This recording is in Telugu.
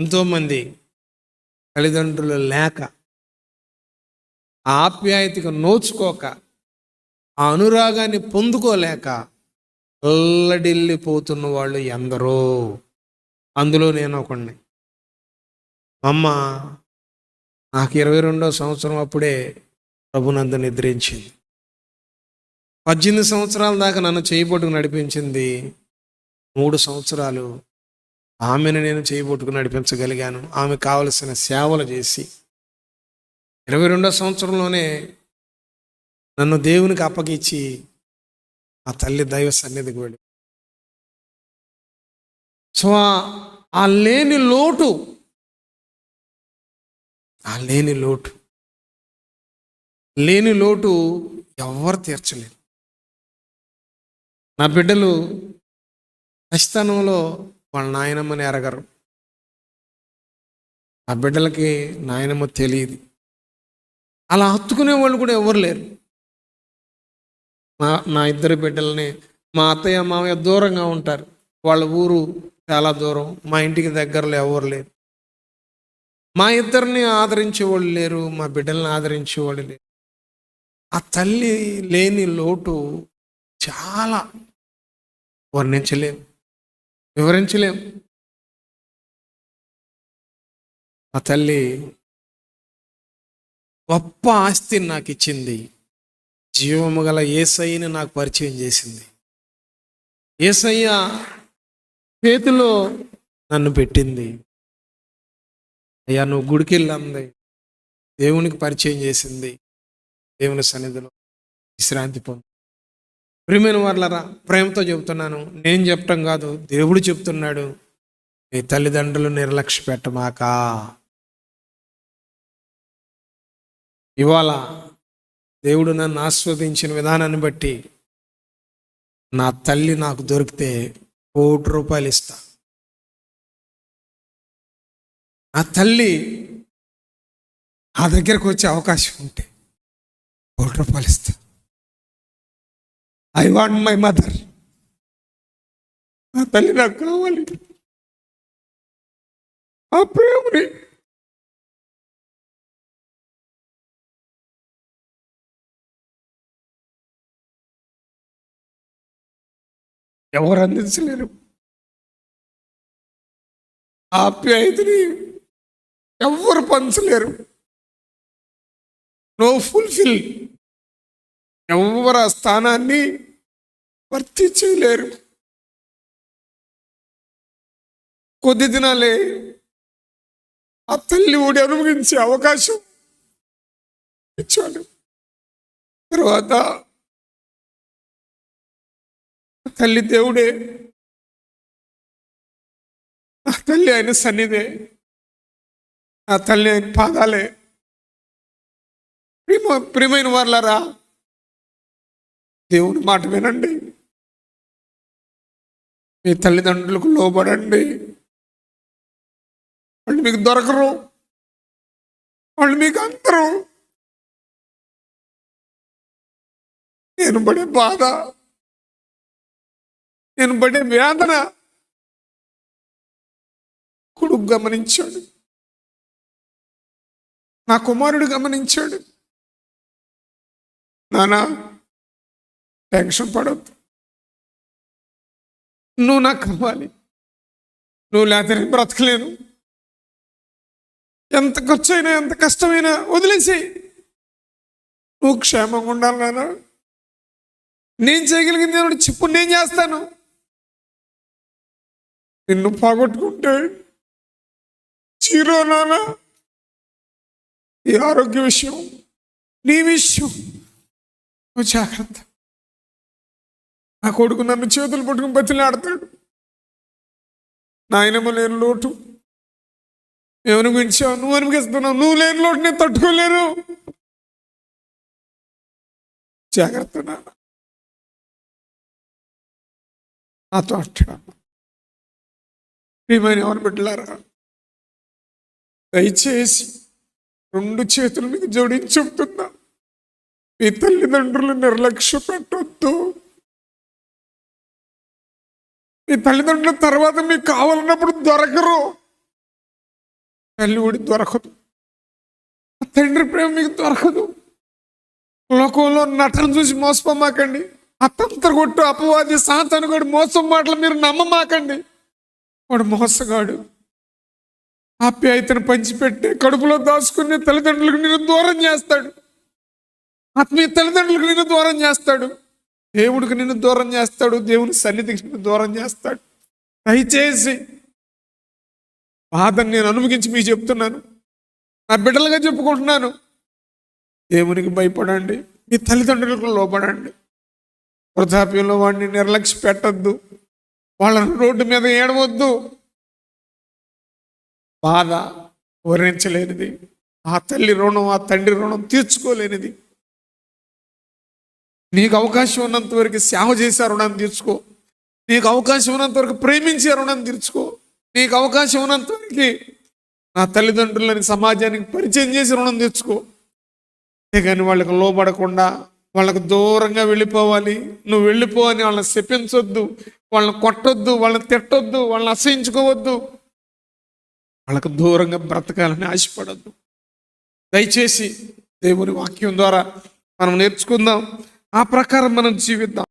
ఎంతోమంది తల్లిదండ్రులు లేక ఆ ఆప్యాయతకు నోచుకోక ఆ అనురాగాన్ని పొందుకోలేక అల్లడిల్లిపోతున్న వాళ్ళు ఎందరో. అందులో నేను ఒకడిని అమ్మ నాకు ఇరవై రెండో సంవత్సరం అప్పుడే ప్రభునందు నిద్రించింది. పద్దెనిమిది సంవత్సరాల దాకా నన్ను చేయబొట్టుకు నడిపించింది మూడు సంవత్సరాలు ఆమెను నేను చేయబోట్టుకుని నడిపించగలిగాను. ఆమె కావలసిన సేవలు చేసి ఇరవై రెండో సంవత్సరంలోనే నన్ను దేవునికి అప్పగించి ఆ తల్లి దైవ సన్నిధికి వెళ్ళి సో ఆ- లేని లోటు ఆ లేని లోటు లేని లోటు ఎవరు తీర్చలేరు నా బిడ్డలు ఖచ్చితంలో వాళ్ళ నాయనమ్మని ఎరగరు ఆ బిడ్డలకి నాయనమ్మ తెలియదు. అలా హత్తుకునే వాళ్ళు కూడా ఎవరు లేరు. మా నా ఇద్దరు బిడ్డల్ని మా అత్తయ్య మామయ్య దూరంగా ఉంటారు. వాళ్ళ ఊరు చాలా దూరం. మా ఇంటికి దగ్గరలో ఎవరు లేరు. మా ఇద్దరిని ఆదరించే వాళ్ళు లేరు. మా బిడ్డల్ని ఆదరించే వాళ్ళు లేరు. ఆ తల్లి లేని లోటు చాలా వర్ణించలేము. వివరించలేం. ఆ తల్లి గొప్ప ఆస్తిని నాకు ఇచ్చింది జీవము గల ఏసయ్యని నాకు పరిచయం చేసింది. ఏసయ్య చేతిలో నన్ను పెట్టింది. అయ్యా నువ్వు గుడికి వెళ్ళంది దేవునికి పరిచయం చేసింది. దేవుని సన్నిధిలో విశ్రాంతి పొంది. ప్రియమైన వాళ్ళరా ప్రేమతో చెబుతున్నాను. నేను చెప్పటం కాదు దేవుడు చెప్తున్నాడు. మీ తల్లిదండ్రులు నిర్లక్ష్య పెట్టమాక. ఇవాళ దేవుడు నన్ను ఆస్వాదించిన విధానాన్ని బట్టి నా తల్లి నాకు దొరికితే కోటి రూపాయలు ఇస్తా. నా తల్లి ఆ దగ్గరకు వచ్చే అవకాశం ఉంటే కోటి రూపాయలు ఇస్తా. ఐ వాంట్ మై మదర్ నా తల్లి నాకు కావాలి. ఆ ప్రేమని. ఎవరు అందించలేరు. ఆప్యాయతని ఎవరు పంచలేరు. నో ఫుల్ఫిల్ ఎవరు ఆ స్థానాన్ని భర్తీ చేయలేరు. కొద్ది దినాలే ఆ తల్లి ఊడి అనుభవించే అవకాశం ఇచ్చాడు. తర్వాత తల్లి దేవుడే ఆ తల్లి ఆయన సన్నిధే ఆ తల్లి ఆయన పాదాలే. ప్రేమ ప్రియమైన వాళ్ళరా దేవుని మాట వినండి. మీ తల్లిదండ్రులకు లోబడండి. వాళ్ళు మీకు దొరకరు. వాళ్ళు మీకు అందరు. నేను పడే బాధ. నేను పడే వేదన. కొడుకు గమనించాడు. నా కుమారుడు గమనించాడు. నానా టెన్షన్ పడద్దు నువ్వు నాకు కావాలి. నువ్వు లేకపోతే నేను బ్రతకలేను. ఎంత ఖర్చు అయినా ఎంత కష్టమైనా వదిలేసేయి. నువ్వు క్షేమంగా ఉండాలి నాన్న. నేను చేయగలిగింది ఏమిటి చెప్పు నేను చేస్తాను. నిన్ను పోగొట్టుకుంటే చీరో నాన్న. ఈ ఆరోగ్య విషయం నీ విషయం. నువ్వు జాగ్రత్త. నా కొడుకు నన్ను చేతులు పట్టుకుని బతిలాడతాడు నాయనమ్మ లేని లోటు. నువ్వు అనిపించావు నువ్వు అనిపిస్తున్నావు నువ్వు లేని లోటు నేను తట్టుకోలేను. జాగ్రత్త నాన్న. నాతో అంటాడు ప్రియమైన ఎవరు బిడ్డలారా దయచేసి రెండు చేతులు మీకు జోడించి చెప్తున్నా. మీ తల్లిదండ్రులు నిర్లక్ష్య పెట్టొద్దు మీ తల్లిదండ్రుల తర్వాత మీకు కావాలన్నప్పుడు దొరకరు. తల్లి ఒడి దొరకదు తండ్రి ప్రేమ మీకు దొరకదు. లోకంలో నటన చూసి మోసపోమాకండి. అతంత్ర కొట్టు అపవాది సాతాను కూడా మోసం మాటలు మీరు నమ్మమాకండి. వాడు మోసగాడు. ఆప్యాయతను పంచిపెట్టి కడుపులో దాచుకునే తల్లిదండ్రులకు నేను దూరం చేస్తాడు. ఆత్మీయ తల్లిదండ్రులకు నేను దూరం చేస్తాడు. దేవుడికి నిన్ను దూరం చేస్తాడు దేవుని సన్నిధికి నిన్ను దూరం చేస్తాడు. దయచేసి బాధను నేను అనుమగించి మీకు చెప్తున్నాను. నా బిడ్డలుగా చెప్పుకుంటున్నాను. దేవునికి భయపడండి. మీ తల్లిదండ్రులకు లోపడండి వృద్ధాప్యంలో వాడిని నిర్లక్ష్య పెట్టద్దు. వాళ్ళని రోడ్డు మీద ఏడవద్దు. బాధ వర్ణించలేనిది ఆ తల్లి రుణం ఆ తండ్రి రుణం తీర్చుకోలేనిది. నీకు అవకాశం ఉన్నంత వరకు సేవ చేసే రుణాన్ని తీర్చుకో. నీకు అవకాశం ఉన్నంత వరకు ప్రేమించే రుణాన్ని తీర్చుకో. నీకు అవకాశం ఉన్నంత వరకు నా తల్లిదండ్రులని సమాజానికి పరిచయం చేసి రుణం తెచ్చుకో కానీ వాళ్ళకి లోబడకుండా వాళ్ళకు దూరంగా వెళ్ళిపోవాలి. నువ్వు వెళ్ళిపో అని వాళ్ళని శపించొద్దు. వాళ్ళని కొట్టొద్దు వాళ్ళని తిట్టొద్దు వాళ్ళని అసహించుకోవద్దు. వాళ్ళకు దూరంగా బ్రతకాలని ఆశపడద్దు. దయచేసి దేవుని వాక్యం ద్వారా మనం నేర్చుకుందాం. ఆ ప్రకారం మనం జీవిద్దాం.